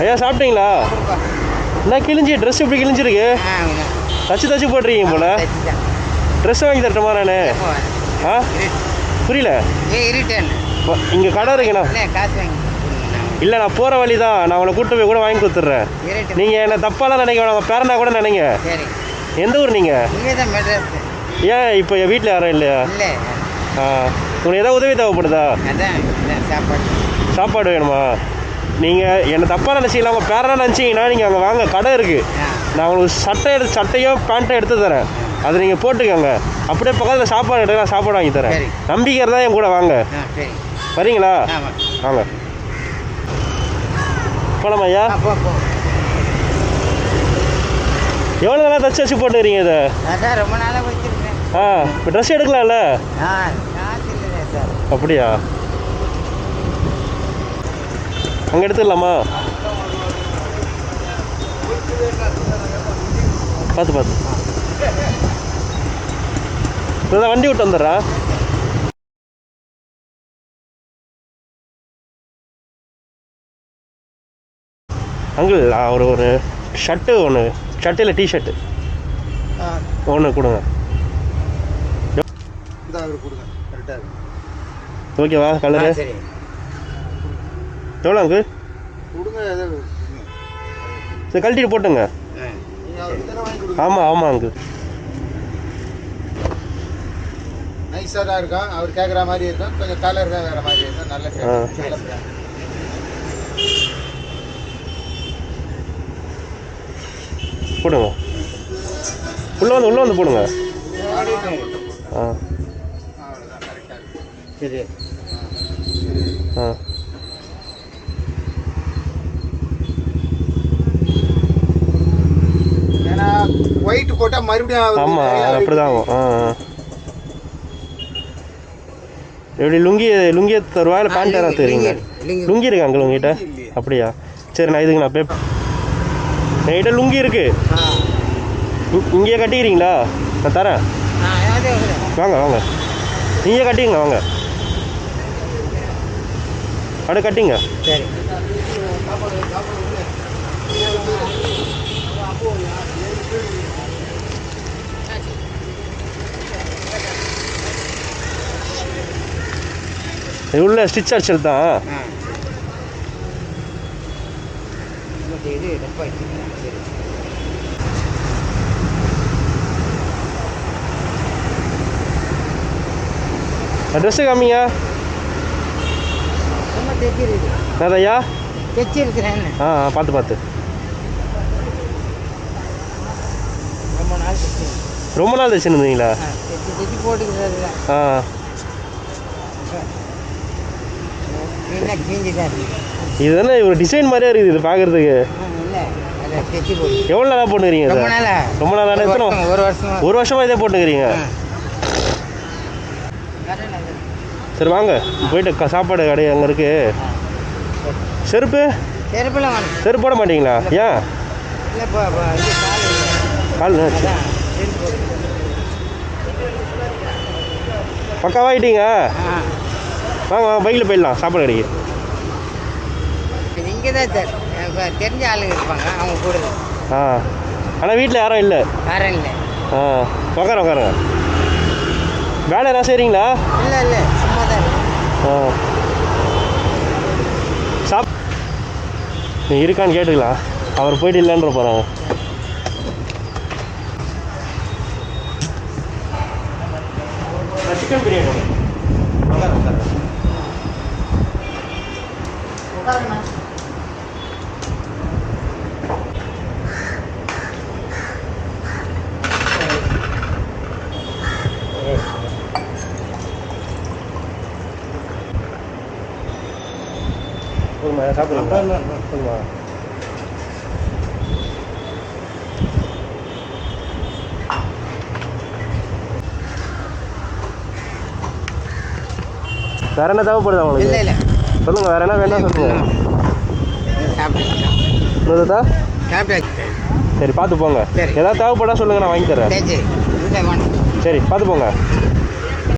ஐயா சாப்பிட்டீங்களா? என்ன கிழிஞ்சி ட்ரெஸ் இப்படி கிழிஞ்சிருக்கு. தச்சு தச்சு போட்டுருக்கீங்க போல. ட்ரெஸ் வாங்கி தரட்டுமா நான்? ஆ? புரியல. இங்கே கடை இருக்குண்ணா இல்லை நான் போகிற வழி தான் நான் உங்களை கூட்டு போய் கூட வாங்கி கொடுத்துட்றேன். நீங்கள் என்ன தப்பாலாம் நினைக்க வேணாம். பேரண்டா கூட நினைங்க. எந்த ஊர் நீங்கள் ஏன் இப்போ என் வீட்டில் யாரும் இல்லையா? இல்லை. ஆ. உங்களுக்கு ஏதாவது உதவி தேவைப்படுதா? சாப்பாடு வேணுமா? நீங்கள் என்னை தப்பாக நினச்சிக்கலாமா பேரண்டா நினச்சிங்கன்னா நீங்கள் அங்கே வாங்க கடை இருக்குது நான் உங்களுக்கு சட்டை எடுத்து சட்டையும் பேண்ட்டும் எடுத்து தரேன். அதை நீங்கள் போட்டுக்கோங்க. அப்படியே பக்கத்தில் சாப்பாடு எடுத்து நான் சாப்பாடு வாங்கி தரேன். நம்பிக்கை இருந்தால் என் கூட வாங்க. வரீங்களா? வாங்க. போலாமா ஐயா? எவ்வளோ நாளாக தச்சு வச்சு போட்டுக்கிறீங்க இதை? ரொம்ப நாளாக ஆ இப்போ ட்ரெஸ் எடுக்கலாம்ல? அப்படியா? அங்கே எடுத்துடலாமா? பார்த்து பார்த்து இதான் வண்டி விட்டு வந்துடுறேன் அங்கிள் ஒரு ஒரு ஷர்ட்டு ஒன்று ஷர்ட்டு இல்லை டிஷர்ட்டு ஒன்று கொடுங்க. அவர் ஓகேவா கலரு? எவ்வளோ அங்கிள். சரி கழட்டிட்டு போட்டுங்க. ஆமாம் ஆமாம் அங்கிள் நைஸாக தான் இருக்கும். அவர் கேட்குற மாதிரி இருக்கும். கொஞ்சம் கலர் தான் வேறு மாதிரி இருக்கும். நல்ல. போடுங்க. உள்ளே வந்து உள்ளே வந்து போடுங்க. ஆ. சரி. ஆ. ஒயிட் போட்டால் மறுபடியும் அவருக்கு ஆமாம் நிறைய அது அப்படி தான் ஆகும். எப்படி லுங்கி லுங்கியை தருவா இல்லை பேண்ட் லுங்கி, ஏதாவது தெரியுங்க. லுங்கி, இருக்கு அங்கிள் உங்ககிட்ட. அப்படியா? சரி நான் இதுக்கு நான் பே என்கிட்ட லுங்கி இருக்கு. இங்கேயே கட்டிக்கிறீங்களா? நான் தரேன். வாங்க வாங்க. நீங்களே கட்டிங்க வாங்க. அப்படியே கட்டிங்க. சரி. உள்ள ஸ்டிச் அடிச்சது தான். ட்ரெஸ்ஸு காமிங்க. அதையா தைச்சிருக்கிறேன். ஆ பார்த்து பார்த்து. ரொம்ப நாள் நாள் தைச்சுருந்தீங்களா? ஆ. என்ன இது தானே ஒரு டிசைன் மாதிரியே இருக்குது இது பார்க்குறதுக்கு எவ்வளோ நாளாக போட்டுக்கிறீங்க ரொம்ப இதை நாளா? ரொம்ப நாளாக எத்தனை ஒரு வருஷமா? ஒரு வருஷமாக இதே போட்டுக்கிறீங்க? சரி வாங்க. போயிட்டு சாப்பாடு கடை அங்கே இருக்கு. செருப்பு? செருப்பு போட மாட்டீங்களா? ஏன்? கால். பக்காவாயிட்டீங்க வாங்க வாங்க பைக்கில் போயிடலாம். சாப்பாடு கடைக்கு. இங்கே தான் சார். தெரிஞ்ச ஆளுங்க இருப்பாங்க. அவங்க கூட ஆ. ஆனால் வீட்டில் யாரும் இல்லை? யாரும் இல்லை. ஆ. உட்கார உட்காருங்க வேலை எதாவது செய்கிறீங்களா இல்லை இல்லை. சும்மா தான் இருக்கு ஆ. சாப் நீ இருக்கான்னு கேட்டுக்கலாம் அவர் போயிட்டு இல்லைன்ற போகிறாங்க சிக்கன் பிரியாணி. உட்கார உட்கார போதுமா சாப்பிடுங்களா போதுமா வேற என்ன தேவைப்படுதா இல்லை உங்களுக்கு இல்லை சொல்லுங்க வேற என்ன வேணா சொல்லுங்க. சாப்பிட்டு இன்னொருதா சாப்பிட்டாச்சு சரி பார்த்து போங்க. ஏதாவது தேவைப்படா சொல்லுங்க நான் வாங்கி தரேன். சரி பார்த்து போங்க.